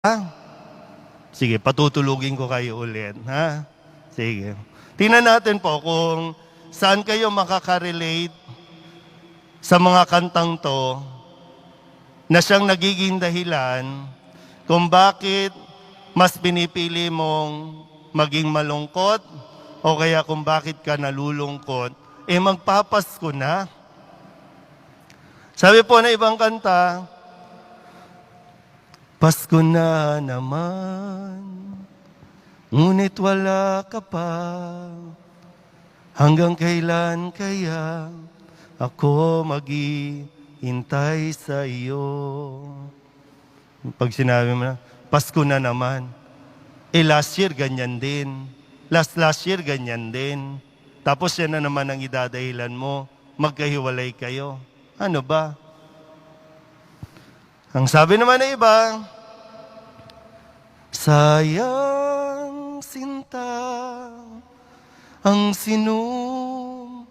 Ha? Sige, patutulugin ko kayo ulit. Ha? Sige. Tingnan natin po kung saan kayo makaka-relate sa mga kantang to na siyang nagiging dahilan kung bakit mas pinipili mong maging malungkot o kaya kung bakit ka nalulungkot, eh magpapasko na. Sabi po na ibang kanta, Pasko na naman, ngunit wala ka pa. Hanggang kailan kaya ako maghihintay sa iyo? Pag sinabi mo na, Pasko na naman. Eh last year ganyan din. Last last year ganyan din. Tapos yan na naman ang idadahilan mo. Magkahiwalay kayo. Ano ba? Ang sabi naman ng iba, Sayang sinta ang sinumpaan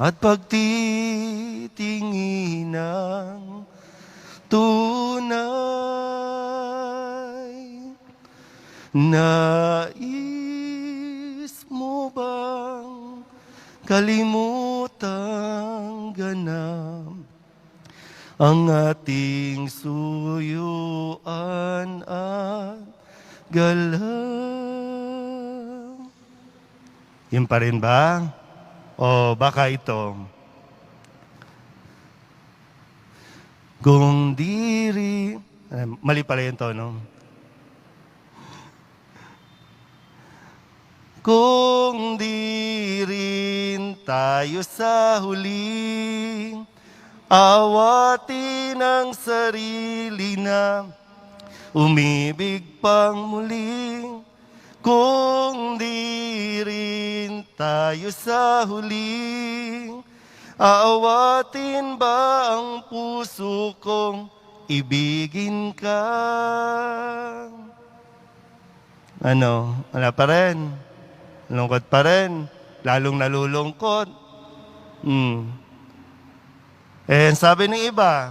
at pagtitingin ng tunay. Nais mo bang kalimutang ganap ang ating suyuan at galaw. Yun pa rin ba? O baka ito. Kung diri... Eh, mali pala yung tono. Kung di rin tayo sa huling awatin ang sarili na umibig pang muli. Kung di rin tayo sa huling aawatin ba ang puso kong ibigin ka? Ano? Wala pa rin. Lungkot pa rin. Lalong nalulungkot. Hmm. Eh, sabi ng iba,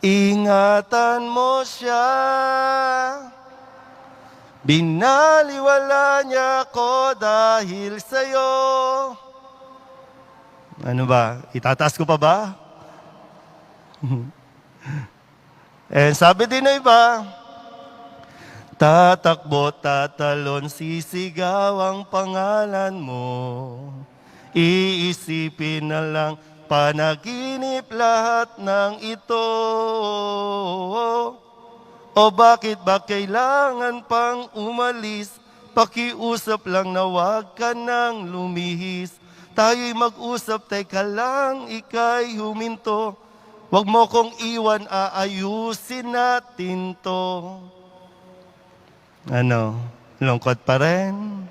ingatan mo siya. Binaliwala niya ko dahil sa'yo. Ano ba? Itataas ko pa ba? eh, sabi din ng iba, Tatakbo, tatalon, sisigaw ang pangalan mo. Iisipin na lang, panaginip lahat ng ito. O bakit ba kailangan pang umalis? Pakiusap lang na wag ka nang lumihis. Tayo'y mag-usap, teka lang, ika'y huminto. Huwag mo kong iwan, aayusin natin to. Ano, lungkot pa rin?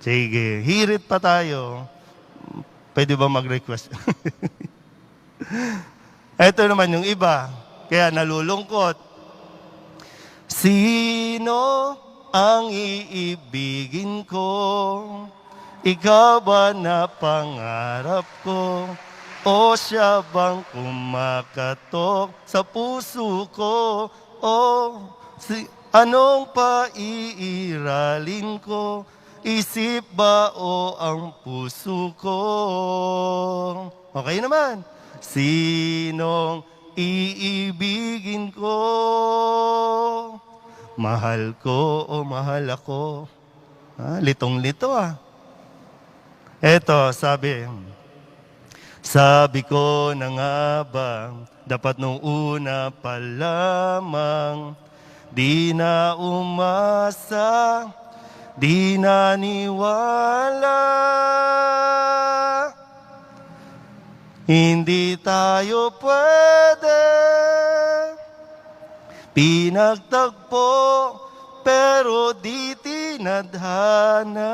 Sige, hirit pa tayo. Pwede ba mag-request? Ito naman yung iba, kaya nalulungkot. Sino ang iibigin ko? Ikaw ba na pangarap ko? O siya bang kumakatok sa puso ko? O si, anong paiiralin ko? Isip ba o ang puso ko? Okay naman. Sinong iibigin ko? Mahal ko o mahal ako? Ah, litong-lito ah. Eto, sabi, sabi ko na nga ba, dapat nung una pa lamang, di na umasa, di na niwala. Hindi tayo pwede pinagtagpo, pero di tinadhana.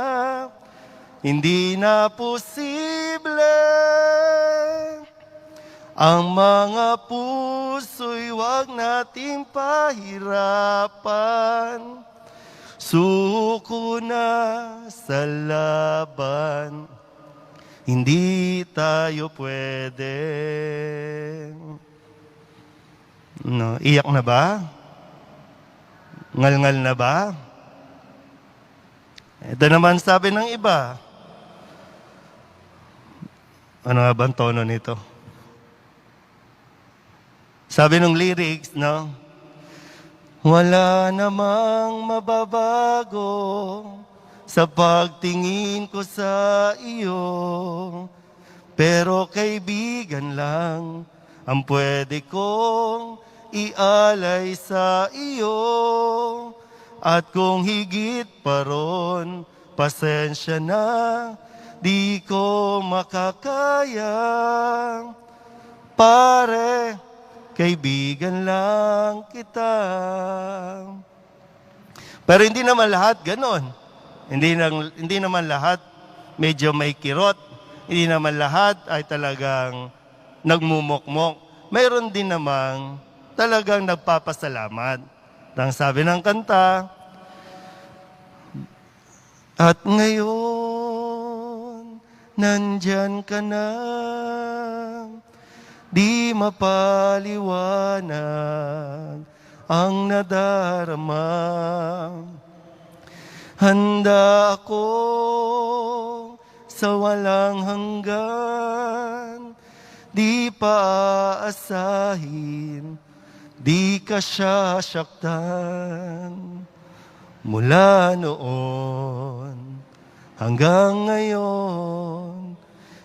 Hindi na posible ang mga puso'y wag nating pahirapan. Suko na sa laban, hindi tayo pwede. No, iyak na ba? Ngal-ngal na ba? Ito naman sabi ng iba. Ano nga ba ang tono nito? Sabi ng lyrics, no? Wala namang mababago sa pagtingin ko sa iyo. Pero kaibigan lang ang pwede kong ialay sa iyo. At kung higit pa ron, pasensya na, di ko makakaya. Pare, kaibigan lang kita. Pero hindi naman lahat ganon. Hindi, nang, hindi naman lahat medyo may kirot. Hindi naman lahat ay talagang nagmumukmok. Mayroon din namang talagang nagpapasalamat. Ang sabi ng kanta, At ngayon, nandyan ka na, di mapaliwanag ang nadarama. Handa ako sa walang hanggan, di pa aasahin, di ka sasaktan. Mula noon hanggang ngayon,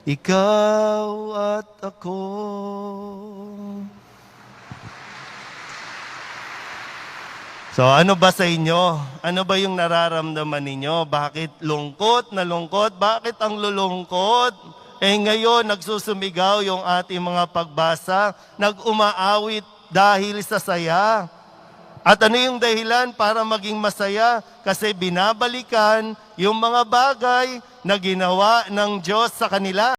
ikaw at ako. So ano ba sa inyo? Ano ba yung nararamdaman ninyo? Bakit lungkot na lungkot? Bakit ang lulungkot? Eh ngayon nagsusumigaw yung ating mga pagbasa, nag-umaawit dahil sa saya. At ano yung dahilan para maging masaya? Kasi binabalikan yung mga bagay na ginawa ng Diyos sa kanila.